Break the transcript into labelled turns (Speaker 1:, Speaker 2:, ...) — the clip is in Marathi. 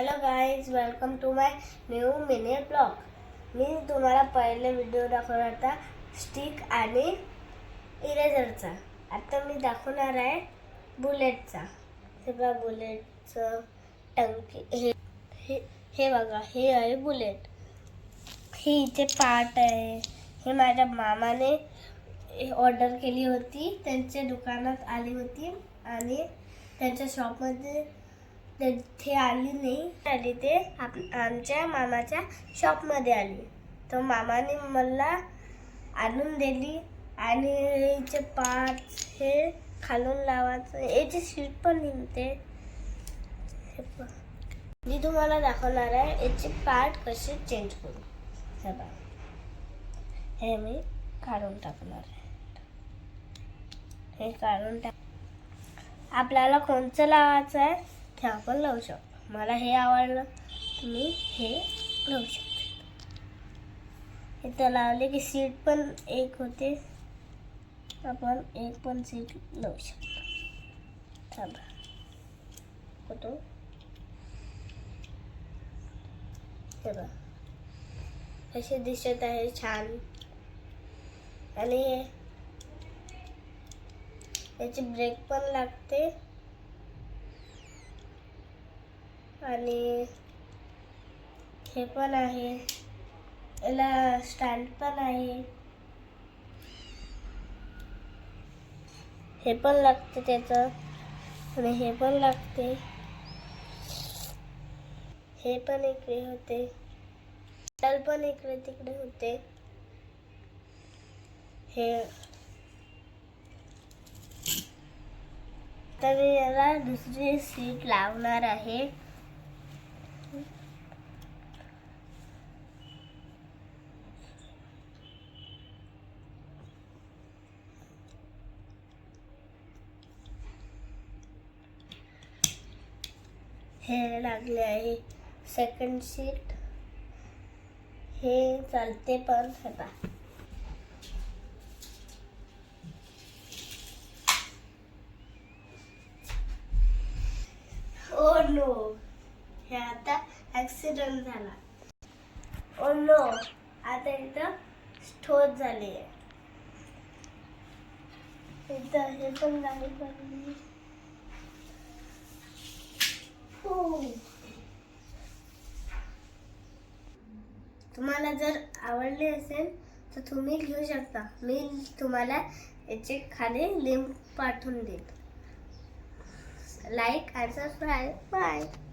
Speaker 1: Hello guys welcome to my new mini blog मी तुम्हाला पहिले व्हिडिओ दाखवला होता स्टिक आणि इरेझरचा आता मी दाखवणार आहे बुलेटचा हे बघा बुलेटचं टंकी. हे हे हे बघा हे आहे बुलेट हे इथे पार्ट आहे. हे माझ्या मामाने ऑर्डर केली होती. त्यांच्या दुकानात आली होती आणि त्यांच्या शॉपमध्ये तिथे आली नाही. आली ते आप आमच्या मामाच्या शॉपमध्ये आली. तर मामाने मला आणून दिली आणि याचे पाच हे खालून लावायचं. याची सीट पण निघते. मी तुम्हाला दाखवणार आहे याचे पार्ट कसे चेंज करू. हे बघा. हे मी काढून टाकणार आहे. हे काढून टाक आपल्याला कोणचं लावायचं आहे? ते आपण लावू शकतो. मला हे आवडलं तुम्ही हे लावू शकता. इथं लावले की सीट पण एक होते. आपण एक पण सीट लावू शकतो. थांबा. होतो हे बघा. असे दिसत आहे छान. आणि याची ब्रेक पण लागते. आणि हे पण आहे. याला स्टँड पण आहे. हे पण लागते त्याचं. आणि हे पण लागते. हे पण इकडे होते. टल पण इकडे तिकडे होते. हे. तर मी याला दुसरी सीट लावणार आहे. हे लागले आहे. सेकंड सीट हे चालते पण आता. Oh no. हे आता ॲक्सिडेंट झाला. Oh no. आता इथं स्टोच झाली आहे. इथं हे पण गाडी पडली हो. तुम्हाला जर आवडले असेल तर तुम्ही घेऊ शकता. मी तुम्हाला याचे खाली लिंक पाठवून देईल. लाईक आणि सबस्क्राईब बाय